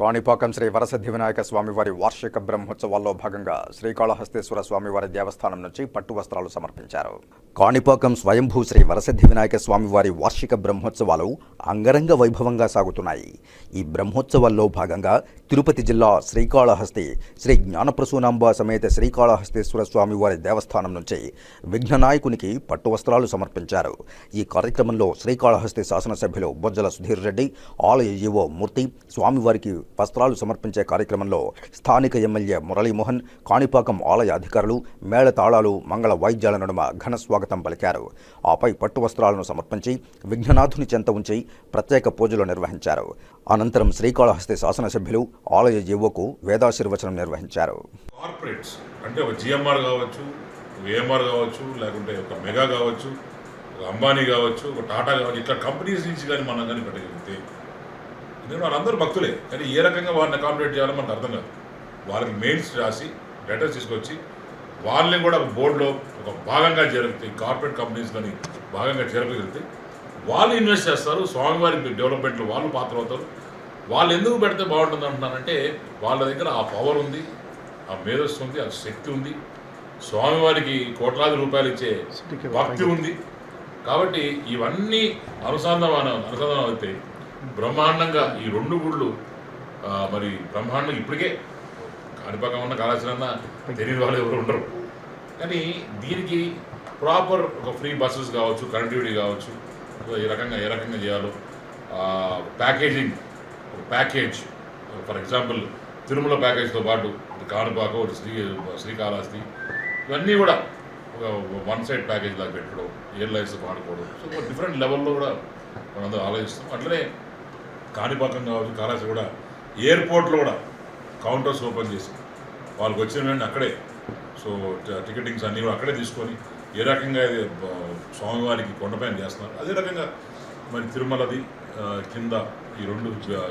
కాణిపాకం శ్రీ వరసిద్ధి వినాయక స్వామివారి వార్షిక బ్రహ్మోత్సవాల్లో భాగంగా శ్రీకాళహస్తేశ్వర స్వామివారి దేవస్థానం నుంచి పట్టు వస్త్రాలు సమర్పించారు. కాణిపాకం స్వయంభూ శ్రీ వరసిద్ధి వినాయక స్వామివారి వార్షిక బ్రహ్మోత్సవాలు అంగరంగ వైభవంగా సాగుతున్నాయి. ఈ బ్రహ్మోత్సవాల్లో భాగంగా తిరుపతి జిల్లా శ్రీకాళహస్తి శ్రీ జ్ఞానప్రసూనాంబ సమేత శ్రీకాళహస్తేశ్వర స్వామివారి దేవస్థానం నుంచి విఘ్ననాయకునికి పట్టు వస్త్రాలు సమర్పించారు. ఈ కార్యక్రమంలో శ్రీకాళహస్తి శాసనసభ్యులు బొజ్జల సుధీర్ రెడ్డి ఆలయ ఈవో మూర్తి స్వామివారికి వస్త్రాలు సమర్పించే కార్యక్రమంలో స్థానిక ఎమ్మెల్యే మురళీమోహన్ కాణిపాకం ఆలయ అధికారులు మేళతాళాలు మంగళ వాయిద్యాల నడుమ ఘన స్వాగతం పలికారు. ఆపై పట్టు వస్త్రాలను సమర్పించి విఘ్ననాథుని చెంత ఉంచి ప్రత్యేక పూజలు నిర్వహించారు. అనంతరం శ్రీకాళహస్తి శాసనసభ్యులు ఆలయ జీవోకు వేదాశీర్వచనం నిర్వహించారు. కార్పొరేట్స్ అంటే ఒక జిఎంఆర్ కావచ్చు ఏఎంఆర్ కావచ్చు లేకుంటే ఒక మెగా కావచ్చు ఒక అంబానీ కావచ్చు ఒక టాటా కావచ్చు ఇట్లా కంపెనీస్ నుంచి కానీ మనం కానీ పెట్టగలిగితే ఎందుకంటే వాళ్ళందరూ భక్తులే. కానీ ఏ రకంగా వారిని అకామిడేట్ చేయాలో మనకు అర్థం కాదు. వాళ్ళకి మెయిల్స్ రాసి లెటర్స్ తీసుకొచ్చి వాళ్ళని కూడా ఒక బోర్డులో ఒక భాగంగా చేరగలిగితే కార్పొరేట్ కంపెనీస్ కానీ భాగంగా చేరగలిగితే వాళ్ళు ఇన్వెస్ట్ చేస్తారు. స్వామివారి డెవలప్మెంట్లో వాళ్ళు పాత్ర అవుతారు వాళ్ళు ఎందుకు పెడితే బాగుంటుంది అంటున్నానంటే వాళ్ళ దగ్గర ఆ పవర్ ఉంది ఆ మేధస్సు ఉంది ఆ శక్తి ఉంది. స్వామివారికి కోట్లాది రూపాయలు ఇచ్చే భక్తి ఉంది. కాబట్టి ఇవన్నీ అనుసంధానం అనుసంధానం అయితే బ్రహ్మాండంగా ఈ రెండు గుళ్ళు మరి బ్రహ్మాండం ఇప్పటికే కాణిపాకం ఉన్న కాళాశ్రమ తెలియని వాళ్ళు ఎవరు ఉండరు. కానీ దీనికి ప్రాపర్ ఒక ఫ్రీ బస్సెస్ కావచ్చు కనెక్టివిటీ కావచ్చు ఈ రకంగా ఏ రకంగా చేయాలో ప్యాకేజింగ్ ఒక ప్యాకేజ్ ఫర్ ఎగ్జాంపుల్ తిరుమల ప్యాకేజ్తో పాటు కాణిపాక ఒక శ్రీ శ్రీకాళహస్తి ఇవన్నీ కూడా ఒక వన్ సైడ్ ప్యాకేజ్ లాగా పెట్టడం ఎయిర్లైన్స్ వాడుకోవడం సో డిఫరెంట్ లెవెల్లో కూడా మనందరూ ఆలోచిస్తాం. అట్లనే కాణిపాకం కావచ్చు కాళహస్తి కూడా ఎయిర్పోర్ట్లో కూడా కౌంటర్స్ ఓపెన్ చేసి వాళ్ళకి వచ్చిన వెంటనే అక్కడే. సో టికెటింగ్స్ అన్నీ కూడా అక్కడే తీసుకొని ఏ రకంగా ఇది స్వామివారికి కొండపైన చేస్తున్నారు. అదే రకంగా మరి తిరుమలది కింద ఈ రెండు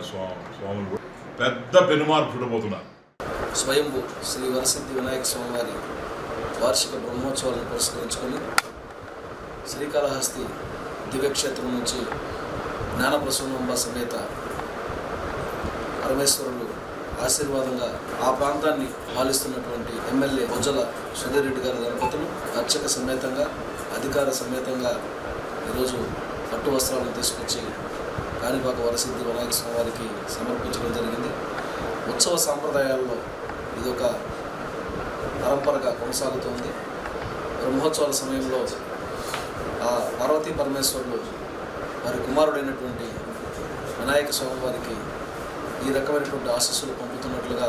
స్వా స్వాములు కూడా పెద్ద పెనుమార్పు చూడబోతున్నారు. స్వయంభూ శ్రీ వరసిద్ధి వినాయక స్వామివారి వార్షిక బ్రహ్మోత్సవాలను పురస్కరించుకొని శ్రీకాళహస్తి దివ్యక్షేత్రం నుంచి జ్ఞానప్రసూనంబ సమేత పరమేశ్వరుడు ఆశీర్వాదంగా ఆ ప్రాంతాన్ని పాలిస్తున్నటువంటి ఎమ్మెల్యే బొజ్జల సుధీరెడ్డి గారి దంపతులు అర్చక సమేతంగా అధికార సమేతంగా ఈరోజు పట్టు వస్త్రాలను తీసుకొచ్చి కాణిపాక వరసిద్ధి వినాయక స్వామివారికి సమర్పించడం జరిగింది. ఉత్సవ సాంప్రదాయాల్లో ఇదొక పరంపరగా కొనసాగుతోంది. బ్రహ్మోత్సవాల సమయంలో ఆ పార్వతీ పరమేశ్వరులు వారి కుమారుడైనటువంటి వినాయక స్వామి వారికి ఈ రకమైనటువంటి ఆశస్సులు పంపుతున్నట్లుగా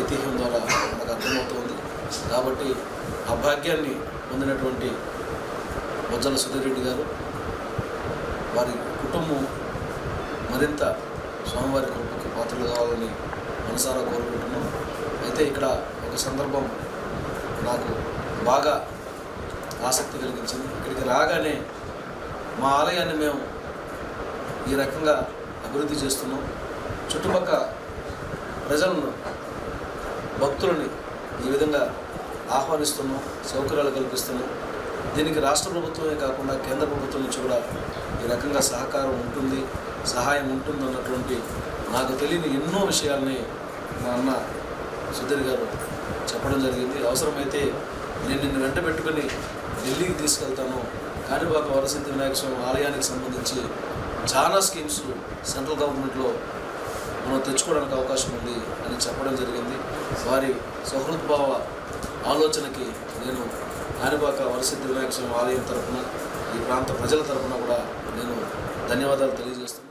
ఐతిహ్యం ద్వారా మనకు అర్థమవుతోంది. కాబట్టి ఆ భాగ్యాన్ని పొందినటువంటి బొజ్జల సుధీర్ గారు వారి కుటుంబం మరింత స్వామివారి కృపకు పాత్రలు కావాలని మనసారా కోరుకుంటున్నాం. అయితే ఇక్కడ ఒక సందర్భం నాకు బాగా ఆసక్తి కలిగించింది. ఇక్కడికి రాగానే మా ఆలయాన్ని మేము ఈ రకంగా అభివృద్ధి చేస్తున్నాం. చుట్టుపక్కల ప్రజలను భక్తులని ఈ విధంగా ఆహ్వానిస్తున్నాం సౌకర్యాలు కల్పిస్తున్నాం. దీనికి రాష్ట్ర ప్రభుత్వమే కాకుండా కేంద్ర ప్రభుత్వం నుంచి కూడా ఈ రకంగా సహకారం ఉంటుంది సహాయం ఉంటుంది అన్నటువంటి నాకు తెలియని ఎన్నో విషయాల్ని మా అన్న సుధీర్ గారు చెప్పడం జరిగింది. అవసరమైతే నేను నిన్ను వెంట పెట్టుకుని ఢిల్లీకి తీసుకెళ్తాను. కాణిపాక వరసిద్ధి వినాయక స్వామి ఆలయానికి సంబంధించి చాలా స్కీమ్స్ సెంట్రల్ గవర్నమెంట్లో మనం తెచ్చుకోవడానికి అవకాశం ఉంది అని చెప్పడం జరిగింది. వారి సహృద్భావ ఆలోచనకి నేను కాణిపాక వరసిద్ధి వినాయక స్వామి ఆలయం తరఫున ఈ ప్రాంత ప్రజల తరఫున కూడా నేను ధన్యవాదాలు తెలియజేస్తున్నాను